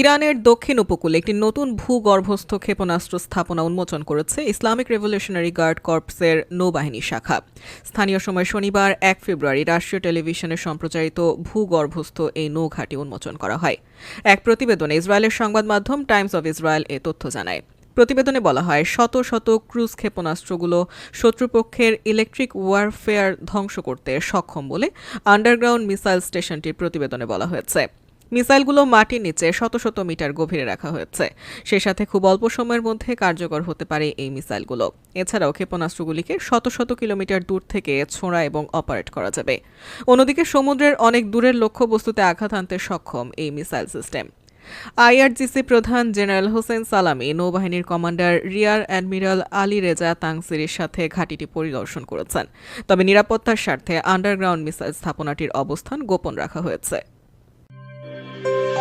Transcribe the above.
ইরানের দক্ষিণ উপকূলে একটি নতুন ভূগর্ভস্থ ক্ষেপণাস্ত্র স্থাপনা উন্মোচন করেছে ইসলামিক রেভলিউশনারি গার্ড কর্পসের নৌবাহিনী শাখা। স্থানীয় সময় শনিবার এক ফেব্রুয়ারি রাষ্ট্রীয় টেলিভিশনে সম্প্রচারিত ভূগর্ভস্থ এই নৌঘাটি উন্মোচন করা হয়। এক প্রতিবেদনে ইসরায়েলের সংবাদ মাধ্যম টাইমস অব ইসরায়েল এ তথ্য জানায়। প্রতিবেদনে বলা হয়, শত শত ক্রুজ ক্ষেপণাস্ত্রগুলো শত্রুপক্ষের ইলেকট্রিক ওয়ারফেয়ার ধ্বংস করতে সক্ষম বলে আন্ডারগ্রাউন্ড মিসাইল স্টেশনটির প্রতিবেদনে বলা হয়েছে। মিসাইলগুলো মাটির নিচে শত শত মিটার গভীরে রাখা হয়েছে। সেই সাথে খুব অল্প সময়ের মধ্যে কার্যকর হতে পারে এই মিসাইলগুলো। এছাড়াও ক্ষেপণাস্ত্রগুলিকে শত শত কিলোমিটার দূর থেকে ছোঁড়া এবং অপারেট করা যাবে। অন্যদিকে সমুদ্রের অনেক দূরের লক্ষ্যবস্তুতে আঘাত আনতে সক্ষম এই মিসাইল সিস্টেম। আইআরজিসি প্রধান জেনারেল হোসেন সালামি, নৌবাহিনীর commander rear admiral Ali Reza তাংসিরির সাথে ঘাঁটিটি পরিদর্শন করেছেন। তবে নিরাপত্তার স্বার্থে আন্ডারগ্রাউন্ড মিসাইল স্থাপনাটির অবস্থান গোপন রাখা হয়েছে। Thank you.